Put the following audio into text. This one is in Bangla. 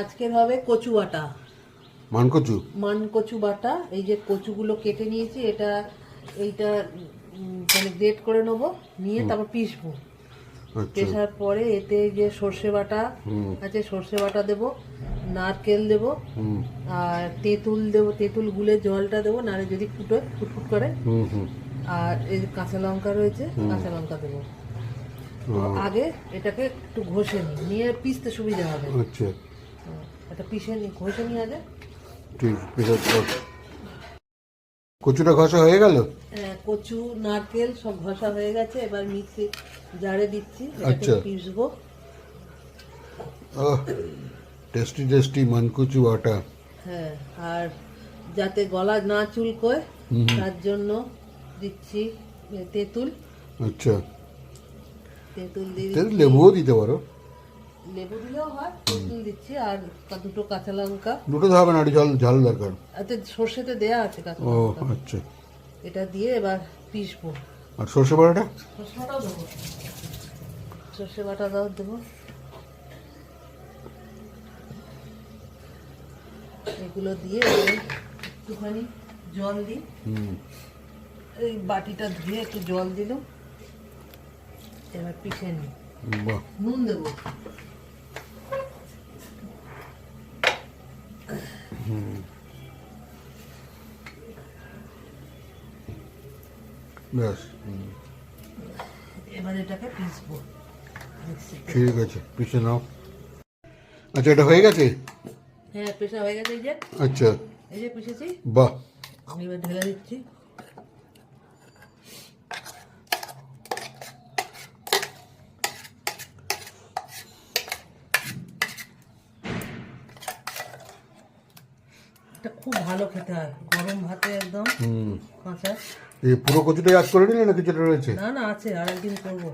আজকের হবে কচু বাটা। মানকচু? মান কচু বাটা এই যে কচুগুলো কেটে নিয়েছি এটা এইটা মানে গ্রেট করে নেব নিয়ে তারপর পিসবো আচ্ছা। পেশার পরে এতে যে সর্ষে বাটা আছে সর্ষে বাটা দেবো নারকেল দেবো আর তেঁতুল দেবো তেঁতুল গুলে জলটা দেবো নাহলে যদি ফুটো ফুটফুট করে। আর এই যে কাঁচা লঙ্কা রয়েছে কাঁচা লঙ্কা দেবো। আগে এটাকে একটু ঘষে নিই নিয়ে পিসতে সুবিধা হবে। আচ্ছা। এটা পিষে নি ঘষে নিই আগে? ঠিক প্রেসার কচুটা ঘষা হয়ে গেল? হ্যাঁ, কচু নারকেল সব ঘষা হয়ে গেছে। এবার মিক্সি জারে দিচ্ছি আচ্ছা। পিসবো টেস্টি টেস্টি মানকচু আটা। হ্যাঁ আর যাতে গলা না চুলকোয়। তার জন্য দিচ্ছি তেঁতুল। আচ্ছা। তেঁতুল দিয়ে লেবুও দিতে পারো। লেবু দিলেও হয় তেঁতুল দিচ্ছি আর দুটো কাঁচা লঙ্কা। দুটো তো হবে না একটু ঝাল দরকার। এতে সর্ষেতে দেয়া আছে কাঁচা ও লঙ্কা। আচ্ছা। এটা দিয়ে এবার পিসবো আর সর্ষে বাটাটা? সর্ষে বাটাও দেবো। সর্ষে বাটা দাও দেবো। এগুলো দিয়ে একটুখানি জল দিই। এই বাটিটা ধুয়ে একটু জল দিলাম। এবার পিষে নিই। নুন দেবো। ব্যাস। এবার এটাকে পিসবো। ঠিক আছে পিছিয়ে নাও। আচ্ছা এটা হয়ে গেছে? হ্যাঁ পেশা হয়ে গেছে এই যে। আচ্ছা। এই যে পিষেছি বাহ। আমি এবার ঢেলে দিচ্ছি। এটা খুব ভালো খেতে হয়। গরম ভাতে একদম। হুম। কাঁচা এই পুরো কচুটাই আজ করে নিলে না কিছুটা রয়েছে? না না আছে আর একদিন করব